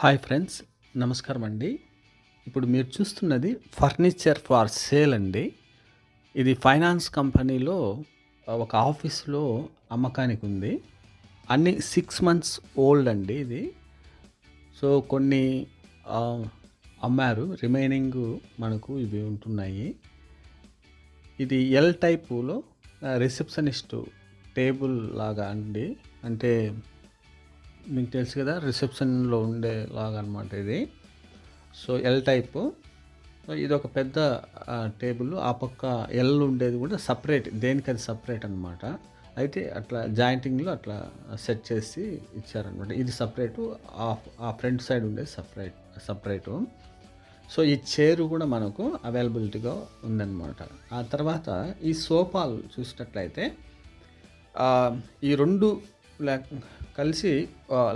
Hi friends నమస్కారం అండి. ఇప్పుడు మీరు చూస్తున్నది ఫర్నిచర్ ఫార్ సేల్ అండి. ఇది ఫైనాన్స్ కంపెనీలో ఒక ఆఫీస్లో అమ్మకానికి ఉంది అన్ని సిక్స్ మంత్స్ ఓల్డ్ అండి ఇది. సో కొన్ని అమ్మారు రిమైనింగ్ మనకు ఇవి ఉంటున్నాయి. ఇది ఎల్ టైపులో రిసెప్షనిస్ట్ టేబుల్ లాగా అండి. అంటే మీకు తెలుసు కదా రిసెప్షన్లో ఉండే లాగా అనమాట ఇది. సో ఎల్ టైపు సో ఇది ఒక పెద్ద టేబుల్. ఆ పక్క ఎల్ ఉండేది కూడా సపరేట్ దేనికి అది సపరేట్ అనమాట. అయితే అట్లా జాయింటింగ్లో అట్లా సెట్ చేసి ఇచ్చారనమాట. ఇది సపరేటు ఆ ఆ ఫ్రంట్ సైడ్ ఉండేది సపరేట్ సపరేటు సో ఈ చైర్ కూడా మనకు అవైలబిలిటీగా ఉందన్నమాట ఆ తర్వాత ఈ సోఫాలు చూసినట్లయితే ఈ రెండు లే- కలిసి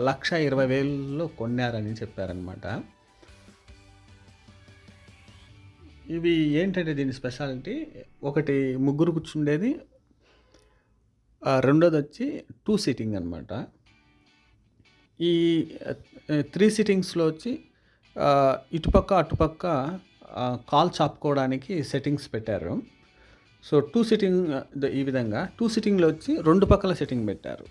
లక్ష ఇరవై వేలలో కొన్నారని చెప్పారనమాట ఇవి ఏంటంటే దీని స్పెషాలిటీ? ఒకటి ముగ్గురు కూర్చుండేది రెండోది వచ్చి టూ సీటింగ్ అనమాట ఈ త్రీ సిట్టింగ్స్లో వచ్చి ఇటుపక్క అటుపక్క కాల్ చాపుకోవడానికి సెట్టింగ్స్ పెట్టారు. సో టూ సిట్టింగ్ ఈ విధంగా టూ సిట్టింగ్లో వచ్చి రెండు పక్కల సెట్టింగ్ పెట్టారు.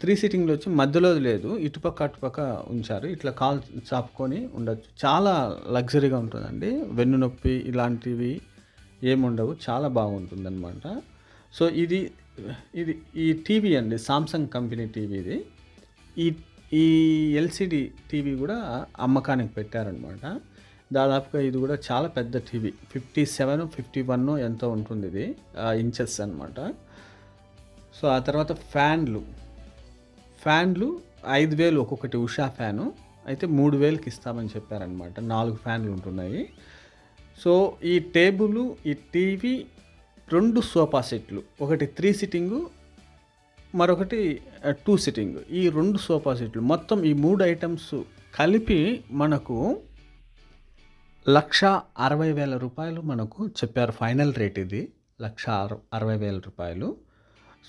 త్రీ సిట్టింగ్లో వచ్చి మధ్యలో లేదు ఇటుపక్క అటుపక్క ఉంచారు. ఇట్లా కాల్ చాపుకొని ఉండొచ్చు. చాలా లగ్జరీగా ఉంటుందండి. వెన్ను నొప్పి ఇలాంటివి ఏముండవు. చాలా బాగుంటుంది అనమాట సో ఇది ఇది ఈ టీవీ అండి సామ్సంగ్ కంపెనీ టీవీ ఇది. ఈ ఈ ఎల్సిడి టీవీ కూడా అమ్మకానికి పెట్టారనమాట దాదాపుగా ఇది కూడా చాలా పెద్ద TV. Fifty seven fifty one ఎంతో ఉంటుంది ఇది ఇంచెస్ అనమాట సో ఆ తర్వాత ఫ్యాన్లు. ఫ్యాన్లు ఐదు వేలు ఒక్కొక్కటి ఉషా ఫ్యాను. అయితే మూడు వేలకి ఇస్తామని చెప్పారనమాట నాలుగు ఫ్యాన్లు ఉంటున్నాయి. సో ఈ టేబుల్ ఈ టీవీ రెండు సోఫా సెట్లు. ఒకటి త్రీ సిట్టింగు మరొకటి టూ సిట్టింగ్. ఈ రెండు సోఫా సెట్లు. మొత్తం ఈ మూడు ఐటమ్స్ కలిపి మనకు లక్ష అరవై వేల రూపాయలు మనకు చెప్పారు ఫైనల్ రేట్ ఇది. లక్ష అర- అరవై వేల రూపాయలు.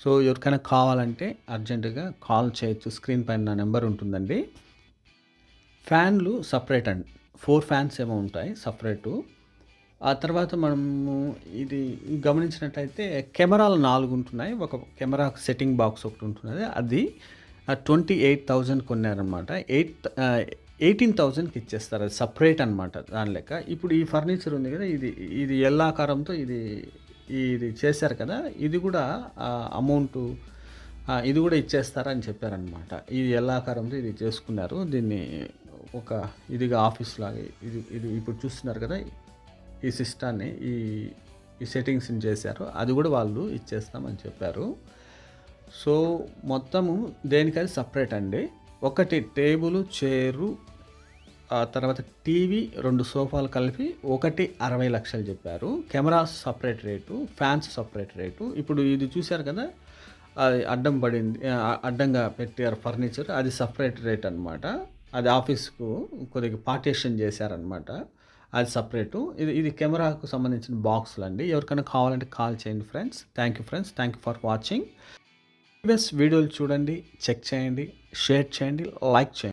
సో ఎవరికైనా కావాలంటే అర్జెంటుగా కాల్ చేయొచ్చు. స్క్రీన్ పైన నా నెంబర్ ఉంటుందండి. ఫ్యాన్లు సపరేట్ అండి ఫోర్ ఫ్యాన్స్ ఏమో ఉంటాయి సపరేటు. ఆ తర్వాత మనము ఇది గమనించినట్టయితే కెమెరాలు నాలుగు ఉంటున్నాయి. ఒక కెమెరా సెట్టింగ్ బాక్స్ ఒకటి ఉంటున్నది. అది ట్వంటీ ఎయిట్ థౌజండ్ కొన్నారనమాట ఎయిట్ ఎయిటీన్ థౌజండ్కి ఇచ్చేస్తారు. అది సపరేట్ అనమాట దాని లెక్క. ఇప్పుడు ఈ ఫర్నిచర్ ఉంది కదా ఇది ఇది ఎల్లాకారంతో ఇది ఇది చేశారు కదా ఇది కూడా అమౌంట్ ఇది కూడా ఇచ్చేస్తారని చెప్పారనమాట ఇది ఎల్లాకారంతో ఇది చేసుకున్నారు దీన్ని ఒక ఇదిగా ఆఫీస్ లాగా ఇది ఇది ఇప్పుడు చూస్తున్నారు కదా ఈ సిస్టాన్ని ఈ ఈ సెట్టింగ్స్ని చేశారు అది కూడా వాళ్ళు ఇచ్చేస్తామని చెప్పారు. సో మొత్తము దేనికది సపరేట్ అండి? ఒకటి టేబుల్ చైరు తర్వాత టీవీ రెండు సోఫాలు కలిపి ఒకటి అరవై లక్షలు చెప్పారు. Cameras separate rate fans separate rate. ఇప్పుడు ఇది చూశారు కదా అది అడ్డం పడింది అడ్డంగా పెట్టారు ఫర్నిచర్ అది సపరేట్ రేట్ అనమాట అది ఆఫీస్కు కొద్దిగా పార్టీషన్ చేశారనమాట అది సపరేటు. ఇది ఇది కెమెరాకు సంబంధించిన బాక్సులు అండి ఎవరికైనా కావాలంటే కాల్ చేయండి friends. Thank you friends. Thank you for watching. Previous వీడియోలు చూడండి చెక్ చేయండి షేర్ చేయండి లైక్ చేయండి.